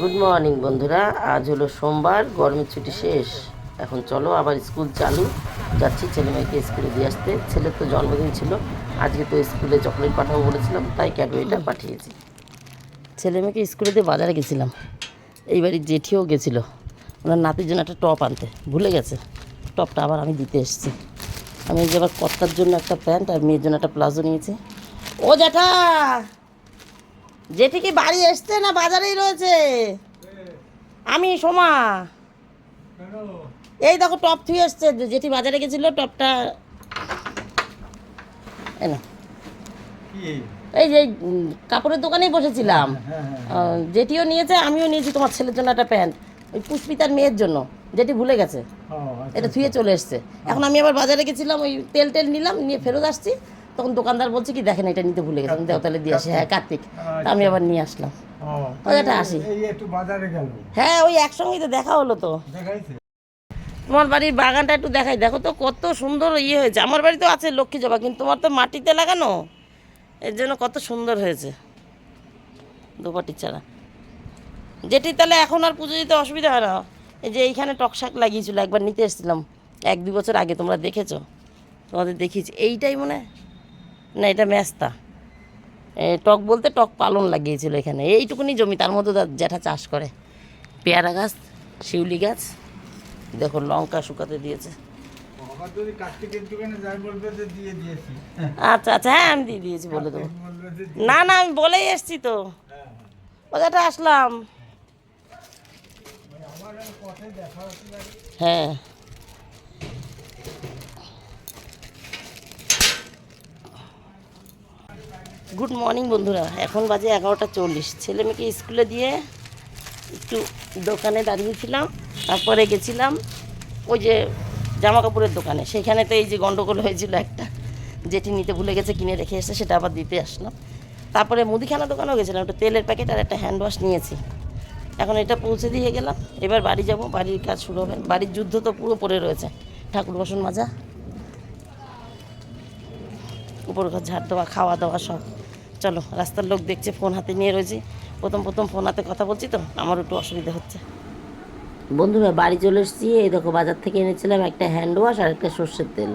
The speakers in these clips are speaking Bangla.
গুড মর্নিং বন্ধুরা। আজ হলো সোমবার গরমের ছুটি শেষ। এখন চলো আবার স্কুল চালু। যাচ্ছি ছেলে মেয়েকে স্কুলে দিয়ে আসতে। ছেলের তো জন্মদিন ছিল। আজকে তো স্কুলে চকলেট পাঠাবো বলেছিলাম তাই ক্যাডবেরিটা পাঠিয়েছি। ছেলে মেয়েকে স্কুলে দিয়ে বাজারে গেছিলাম। এই বাড়ির জেঠিও গেছিল। ওনার নাতির জন্য একটা টপ আনতে। ভুলে গেছে। টপটা আবার আমি দিতে এসেছি। আমি এই যে আবার কর্তার জন্য একটা প্যান্ট আর মেয়ের জন্য একটা প্লাজো নিয়েছি। ও জ্যাঠা! জেঠি কি বাড়ি এসছে না বাজারেই রয়েছে। আমি সোমা। এই দেখো টপ থুয়ে এসছে। জেঠি বাজারে গেছিল টপটা এই যে কাপড়ের দোকানেই বসেছিলাম। আহ, জেঠিও নিয়েছে আমিও নিয়েছি তোমার ছেলের জন্য একটা প্যান্ট। ওই পুষ্পিতার মেয়ের জন্য যেটি ভুলে গেছে। এটা থুয়ে চলে এসছে। এখন আমি আবার বাজারে গেছিলাম ওই তেল টেল নিলাম নিয়ে ফেরত আসছি। তখন দোকানদার বলছে কি দেখেন এটা নিতে ভুলে গেছে আমি দেও তাহলে দিয়ে আসি। হ্যাঁ কার্তিক। তা আমি আবার নিয়ে আসলাম। একটা আসি হ্যাঁ ওই একসঙ্গেই তো দেখা হলো তো। দেখাইছে? তোমার বাড়ির বাগানটা একটু দেখাই। দেখো তো কত সুন্দর ইয়ে হয়েছে। আমার বাড়ি তো আছে লক্ষ্মী জবা কিন্তু তোমার তো মাটিতে লাগানো? এর জন্য কত সুন্দর হয়েছে। দুপাটির চারা। যেটি তাহলে এখন আর পুজো দিতে অসুবিধা হয় না। এই যে এইখানে টকশাক লাগিয়েছিল একবার নিতে এসেছিলাম। এক দু বছর আগে তোমরা দেখেছ? তোমাদের দেখিয়েছি। এইটাই মনে হয়? না, এটা মেস্তা টক বলতে টক পালন লাগিয়েছিল এখানে। এইটুকুনি জমি, তার মধ্যে জ্যাঠা চাষ করে। পেয়ারা গাছ, শিউলি গাছ, দেখো লঙ্কা শুকাতে দিয়েছে। আচ্ছা আচ্ছা হ্যাঁ আমি দিয়ে দিয়েছি, বলে দেবো। না না, আমি বলেই এসছি তো। ওদেরটা আসলাম। হ্যাঁ। গুড মর্নিং বন্ধুরা। এখন বাজে এগারোটা চল্লিশ। ছেলে মেয়েকে স্কুলে দিয়ে একটু দোকানে দাঁড়িয়েছিলাম তারপরে গেছিলাম ওই যে জামা কাপড়ের দোকানে। সেখানে তো এই যে গন্ডগোল হয়েছিল একটা যেটি নিতে ভুলে গেছে, কিনে রেখে এসে সেটা আবার দিতে আসলাম। তারপরে মুদিখানা দোকানেও গেছিলাম, একটা তেলের প্যাকেট আর একটা হ্যান্ড ওয়াশ নিয়েছি। এখন এটা পৌঁছে দিয়ে গেলাম, এবার বাড়ি যাব, বাড়ির কাজ শুরু হবে। বাড়ির যুদ্ধ তো পুরো পড়ে রয়েছে, ঠাকুর বসন মাজা। উপর ঘর ঝাড় দেওয়া, খাওয়া দাওয়া সব। চলো, রাস্তার লোক দেখছে, ফোন হাতে নিয়ে রয়েছি। প্রথম প্রথম ফোন হাতে কথা বলছি তো, আমার একটু অসুবিধা হচ্ছে। বন্ধুরা, বাড়ি চলে এসেছি। এই দেখো, বাজার থেকে এনেছিলাম একটা হ্যান্ড ওয়াশ আর একটা সর্ষের তেল।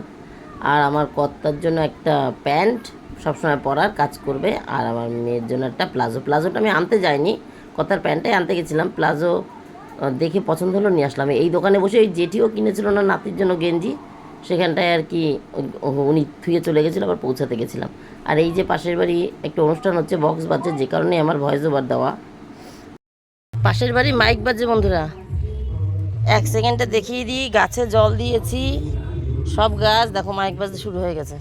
আর আমার কর্তার জন্য একটা প্যান্ট, সবসময় পরার কাজ করবে। আর আমার মেয়ের জন্য একটা প্লাজো। প্লাজোটা আমি আনতে যাইনি, কর্তার প্যান্টটাই আনতে গেছিলাম। প্লাজো দেখে পছন্দ হলো, নিয়ে আসলাম। এই দোকানে বসে ওই জেঠিও কিনেছিল না, নাতির জন্য গেঞ্জি। সেখানটায় আর কি উনি থুয়ে চলে গেছিল, আবার পৌঁছাতে গেছিলাম। আর এই যে পাশের বাড়ি একটা অনুষ্ঠান হচ্ছে, বক্স বাজছে, যে কারণে আমার ভয়েস ওভার দেওয়া। পাশের বাড়ি মাইক বাজে বন্ধুরা। এক সেকেন্ডে দেখিয়ে দিই, গাছে জল দিয়েছি, সব গাছ, দেখো মাইক বাজতে শুরু হয়ে গেছে।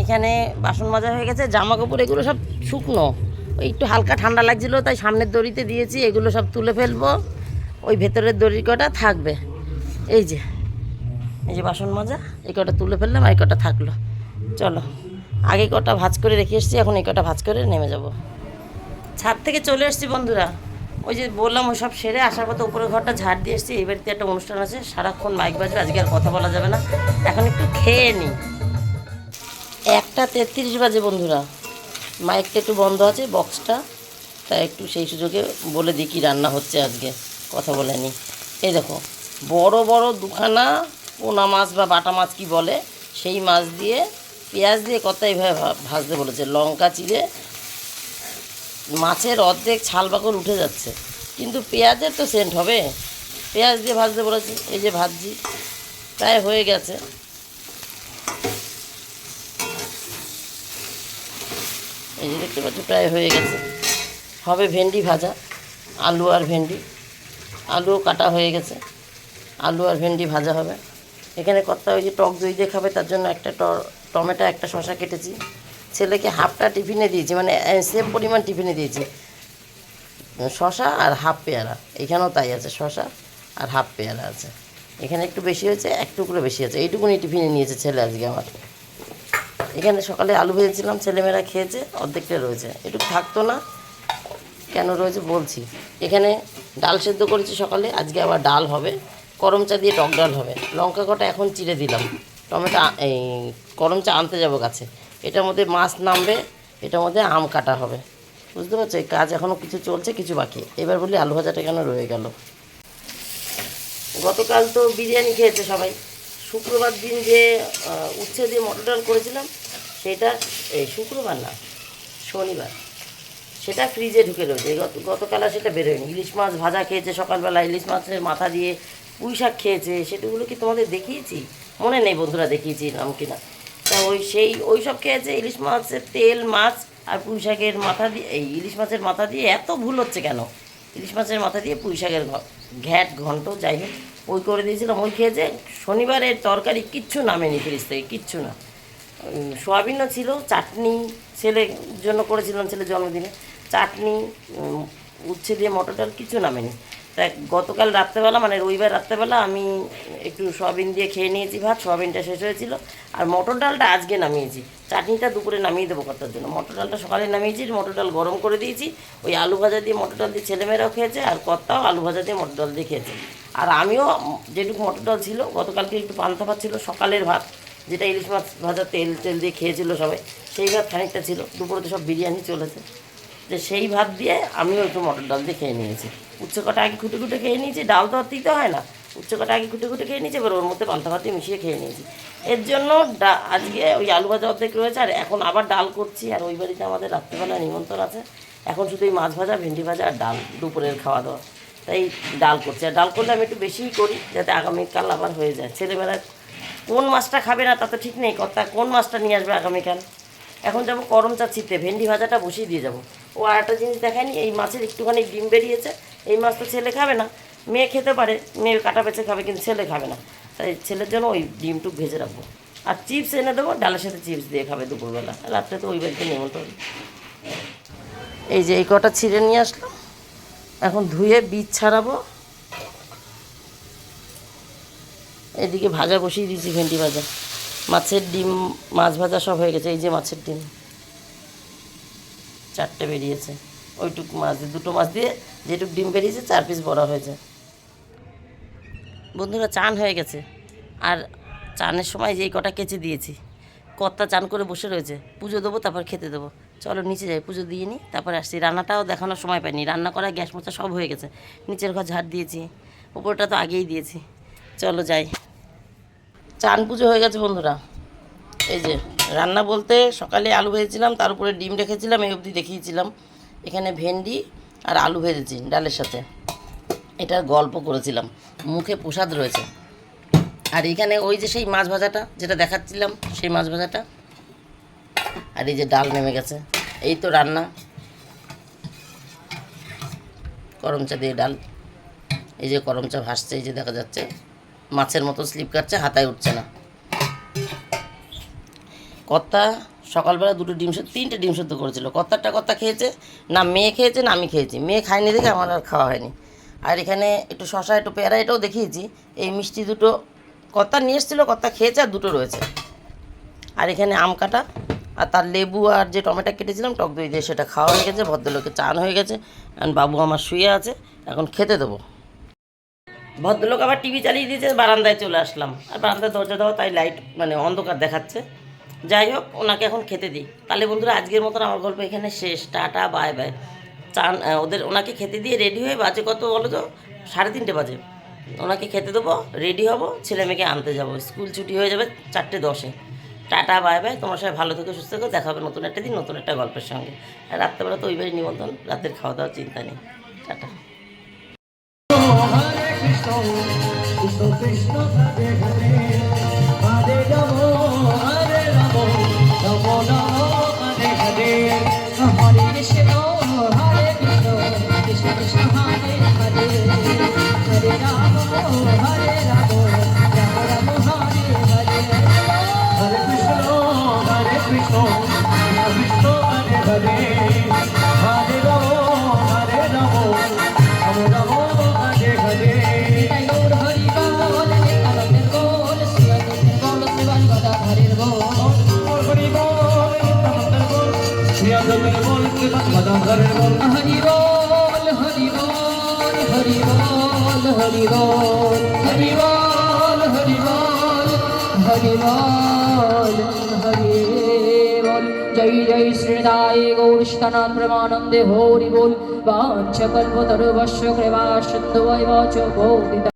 এখানে বাসন মাজা হয়ে গেছে জামা কাপড় এগুলো সব শুকনো। ওই একটু হালকা ঠান্ডা লাগছিল, তাই সামনের দড়িতে দিয়েছি, এগুলো সব তুলে ফেলব। ওই ভেতরের দড়ি কটা থাকবে। এই যে এই যে বাসন মাজা, এই কটা তুলে ফেললাম আর কটা থাকল। চলো, আগে কটা ভাজ করে রেখে এসেছি, এখন এই কটা ভাজ করে নেমে যাব। ছাদ থেকে চলে এসেছি বন্ধুরা। ওই যে বললাম ওই সব সেরে আসার পথে উপরে ঘরটা ঝাড় দিয়ে এসেছি বাড়িতে একটা অনুষ্ঠান আছে, সারাক্ষণ মাইক বাজবে, আজকে আর কথা বলা যাবে না। এখন একটু খেয়ে নিই একটা তেত্রিশ বাজে বন্ধুরা। মাইকটা একটু বন্ধ আছে, বক্সটা। তাই একটু সেই সুযোগে বলে দিই কী রান্না হচ্ছে আজকে, কথা বলে নিই এই দেখো, বড় বড় দুখানা পোনা মাছ বা বাটা মাছ কি বলে, সেই মাছ দিয়ে পেঁয়াজ দিয়ে কত এইভাবে ভাজতে বলেছে, লঙ্কা চিড়ে, মাছের অর্ধেক ছাল বাকর উঠে যাচ্ছে। কিন্তু পেঁয়াজের তো সেন্ট হবে। পেঁয়াজ দিয়ে ভাজতে বলেছে, এই যে ভাজছি, প্রায় হয়ে গেছে। এই যে দেখতে পাচ্ছ, প্রায় হয়ে গেছে। হবে ভেন্ডি ভাজা, আলু আর ভেন্ডি। আলুও কাটা হয়ে গেছে। আলু আর ভেন্ডি ভাজা হবে। এখানে কর্তা ওই যে টক দই দিয়ে খাবে, তার জন্য একটা টমেটো, একটা শশা কেটেছি। ছেলেকে হাফটা টিফিনে দিয়েছি মানে সেম পরিমাণ টিফিনে দিয়েছি। শশা আর হাফ পেয়ারা, এখানেও তাই আছে শশা আর হাফ পেয়ারা আছে। এখানে একটু বেশি হয়েছে, এক টুকরো বেশি আছে, এইটুকুনি টিফিনে নিয়েছে ছেলে আজকে আমার। এখানে সকালে আলু ভেজেছিলাম, ছেলেমেয়েরা খেয়েছে, অর্ধেকটা রয়েছে। একটু থাকতো না, কেন রয়েছে বলছি। এখানে ডাল সেদ্ধ করেছি সকালে, আজকে আবার ডাল হবে। করম চা দিয়ে টক ডাল হবে। লঙ্কা কটা এখন চিড়ে দিলাম। টমেটো এই করম চা আনতে যাব গাছে। এটার মধ্যে মাছ নামবে, এটার মধ্যে আম কাটা হবে। বুঝতে পারছ? এই কাজ এখনও কিছু চলছে, কিছু বাকি। এবার বলি আলু ভাজাটা কেন রয়ে গেল? গতকাল তো বিরিয়ানি খেয়েছে সবাই। শুক্রবার দিন যে উচ্ছে দিয়ে মটর ডাল করেছিলাম, সেটা এই শুক্রবার না, শনিবার। সেটা ফ্রিজে ঢুকে রয়েছে। গত গতকাল আর সেটা বেরোয়নি ইলিশ মাছ ভাজা খেয়েছে সকালবেলা। ইলিশ মাছের মাথা দিয়ে পুঁই শাক খেয়েছে সেটাগুলো কি তোমাদের দেখিয়েছি? মনে নেই বন্ধুরা দেখিয়েছি নাম কিনা। তা ওই সেই, ওই সব খেয়েছে ইলিশ মাছের তেল, মাছ আর পুঁই শাকের মাথা দিয়ে, এই ইলিশ মাছের মাথা দিয়ে এত ভুল হচ্ছে কেন? ইলিশ মাছের মাথা দিয়ে পুঁই শাকের ঘ্যাট, ঘন্ট, যাই হোক, ওই করে দিয়েছিলাম, ওই খেয়েছে। শনিবারের তরকারি কিচ্ছু নামেনি ফ্রিজ থেকে, কিচ্ছু না। সোয়াবিনও ছিল, চাটনি ছেলের জন্য করেছিলাম ছেলের জন্মদিনে। চাটনি উচ্ছে দিয়ে মটর ডাল কিছু নামেনি। গতকাল রাত্রেবেলা মানে রবিবার রাত্রেবেলা আমি একটু সোয়াবিন দিয়ে খেয়ে নিয়েছি ভাত, সোয়াবিনটা শেষ হয়েছিল। আর মটর ডালটা আজকে নামিয়েছি। চাটনিটা দুপুরে নামিয়ে দেবো কর্তার জন্য। মটর ডালটা সকালে নামিয়েছি, মটর ডাল গরম করে দিয়েছি। ওই আলু ভাজা দিয়ে মটর ডাল দিয়ে ছেলেমেয়েরাও খেয়েছে, আর কর্তাও আলু ভাজা দিয়ে মটর ডাল দিয়ে খেয়েছে। আর আমিও যেটুকু মটর ডাল ছিল, গতকালকে একটু পান্তা ভাত ছিল, সকালের ভাত, যেটা ইলিশ মাছ ভাজা তেল তেল দিয়ে খেয়েছিল সবাই, সেই ভাত খানিকটা ছিল। দুপুরে তো সব বিরিয়ানি চলেছে। যে সেই ভাত দিয়ে আমিও একটু মটর ডাল দিয়ে খেয়ে নিয়েছি। উচ্চ কটা আগে খুঁটে খুঁটে খেয়ে নিয়েছি, ডাল তো আর দিতে হয় না। উচ্চ কটা আগে খুঁটে খুঁটে খেয়ে নিয়েছি, এবার ওর মধ্যে পান্তা ভাতে মিশিয়ে খেয়ে নিয়েছি। এর জন্য আজকে ওই আলু ভাজা অর্ধেক রয়েছে, আর এখন আবার ডাল করছি, আর ওই বাড়িতে আমাদের রাত্রেবেলা নিমন্ত্রণ আছে। এখন শুধু এই মাছ ভাজা, ভেন্ডি ভাজা আর ডাল দুপুরের খাওয়া দাওয়া। তাই ডাল করছি, আর ডাল করলে আমি একটু বেশিই করি, যাতে আগামীকাল আবার হয়ে যায়। ছেলেমেয়েরা কোন মাছটা খাবে না তা তো ঠিক নেই কর্তা কোন মাছটা নিয়ে আসবে আগামীকাল? এখন যাব করম চা ছিটতে ভেন্ডি ভাজাটা বসিয়ে দিয়ে যাব। ও আর একটা জিনিস দেখায়নি, এই মাছের একটুখানি ডিম বেরিয়েছে এই মাছ তো ছেলে খাবে না। মেয়ে খেতে পারে, মেয়ে কাটা বেছে খাবে কিন্তু ছেলে খাবে না। তাই ছেলের জন্য ওই ডিমটুক ভেজে রাখব। আর চিপস এনে দেবো, ডালের সাথে চিপস দিয়ে খাবে দুপুরবেলা। রাত্রে তো ওই বাড়িতে নিমন্ত্রণ এই যে এই কটা ছিঁড়ে নিয়ে আসলো। এখন ধুয়ে বীজ ছাড়াবো। এদিকে ভাজা বসিয়ে দিয়েছি ভেন্ডি ভাজা। মাছের ডিম, মাছ ভাজা সব হয়ে গেছে। এই যে মাছের ডিম। চারটে বেরিয়েছে। ওইটুক মাছ দিয়ে, দুটো মাছ দিয়ে যেটুক ডিম বেরিয়েছে, চার পিস বড় হয়েছে। বন্ধুরা, চান হয়ে গেছে। আর চানের সময় যেই কটা কেচে দিয়েছি, কর্তা চান করে বসে রয়েছে, পুজো দেবো, তারপর খেতে দেবো। চলো নিচে যাই, পুজো দিয়ে নিই তারপর আসছি। রান্নাটাও দেখানোর সময় পাইনি, রান্না করা, গ্যাস মোচা সব হয়ে গেছে। নিচের ঘর ঝাড় দিয়েছি, উপরটা তো আগেই দিয়েছি। চলো যাই। চান পুজো হয়ে গেছে, বন্ধুরা। এই যে, রান্না বলতে সকালে আলু ভেজেছিলাম, তার উপরে ডিম রেখেছিলাম, এই অবধি দেখিয়েছিলাম। এখানে ভেন্ডি আর আলু ভেজেছি ডালের সাথে। এটার গল্প করেছিলাম। মুখে প্রসাদ রয়েছে। আর এখানে ওই যে সেই মাছ ভাজাটা যেটা দেখাচ্ছিলাম, সেই মাছ ভাজাটা। আর এই যে ডাল নেমে গেছে। এই তো রান্না। করমচা দিয়ে ডাল। এই যে করম চা ভাসছে, এই যে দেখা যাচ্ছে। মাছের মতো স্লিপ কাটছে, হাতায় উঠছে না। কর্তা সকালবেলা দুটো ডিম সেদ্ধ, তিনটে ডিম সেদ্ধ করেছিল। কর্তারটা কর্তা খেয়েছে, না মেয়ে খেয়েছে, না আমি খেয়েছি। মেয়ে খায়নি দেখে আমার আর খাওয়া হয়নি। আর এখানে একটু শশা একটু পেয়ারা এটাও দেখিয়েছি। এই মিষ্টি দুটো কর্তা নিয়ে এসেছিল, কর্তা খেয়েছে আর দুটো রয়েছে। আর এখানে আম কাটা, আর তার লেবু আর যে টমেটো কেটেছিলাম, টক দই দিয়ে সেটা খাওয়া হয়ে গেছে ভদ্রলোকের চান হয়ে গেছে। আর বাবু আমার শুয়ে আছে, এখন খেতে দেবো। ভদ্রলোক আবার টিভি চালিয়ে দিয়েছে, বারান্দায় চলে আসলাম। আর বারান্দায় দরজা দেওয়া, তাই লাইট মানে অন্ধকার দেখাচ্ছে। যাই হোক, ওনাকে এখন খেতে দিই। তাহলে বন্ধুরা, আজকের মতন আমার গল্প এখানে শেষ। Tata, bye bye. চান ওদের, ওনাকে খেতে দিয়ে রেডি হয়ে বাজে কত বলো তো? সাড়ে তিনটে বাজে। ওনাকে খেতে দেবো, রেডি হব, ছেলে মেয়েকে আনতে যাব। স্কুল ছুটি হয়ে যাবে চারটে দশে। Tata, bye bye. তোমার সবাই ভালো থেকে, সুস্থ থেকো। দেখা হবে নতুন একটা দিন, নতুন একটা গল্পের সঙ্গে। আর রাত্রেবেলা তো ওই বাড়ি নিমন্ত্রণ, রাতের খাওয়া দাওয়ার চিন্তা নেই। টাটা। কৃষ্ণ কৃষ্ণ হরিবল হরিবল হরিবল হরিবল হরিবল। জয় জয় শ্রীদায় গৌরীষ্ঠনাথ প্রমানন্দে হরিবোল। বাঞ্ছকল্পতরুবশ্য কৃপা সিন্ধু বৈবচ গৌরিতা